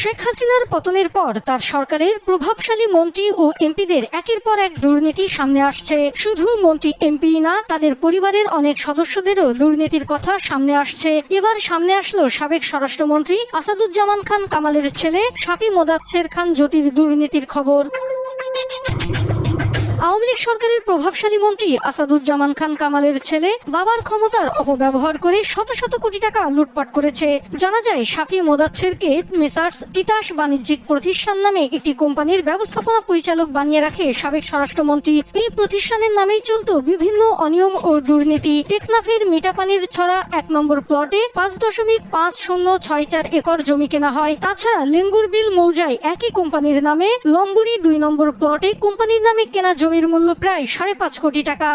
শেখ হাসিনার পতনের পর তার সরকারের প্রভাবশালী মন্ত্রী ও এমপিদের একের পর এক দুর্নীতি সামনে আসছে। শুধু মন্ত্রী এমপি না, তাদের পরিবারের অনেক সদস্যদেরও দুর্নীতির কথা সামনে আসছে। এবার সামনে আসলো সাবেক স্বরাষ্ট্রমন্ত্রী আসাদুজ্জামান খান কামালের ছেলে শাফি মোদাচ্ছের খান জ্যোতির দুর্নীতির খবর। আওয়ামী লীগ সরকারের প্রভাবশালী মন্ত্রী আসাদুজ্জামান খান কামালের ছেলে বাবার ক্ষমতার অপব্যবহার করে শত শত কোটি টাকা লুটপাট করেছে। জানা যায় সাফি মোদাচ্ছেরকে মেসার্স তিতাস বাণিজ্যিক প্রতিষ্ঠান নামে একটি কোম্পানির ব্যবস্থাপনা পরিচালক বানিয়ে রাখে সাবেক স্বরাষ্ট্রমন্ত্রী। এই প্রতিষ্ঠানের নামেই চলত বিভিন্ন অনিয়ম ও দুর্নীতি। টেকনাফের মিঠাপানির ছড়া এক নম্বর প্লটে পাঁচ দশমিক পাঁচ শূন্য ছয় চার একর জমি কেনা হয়। তাছাড়া লেঙ্গুরবিল মৌজায় একই কোম্পানির নামে লম্বুরি দুই নম্বর প্লটে কোম্পানির নামে কেনা জমির মূল্য প্রায় সাড়ে পাঁচ কোটি টাকা।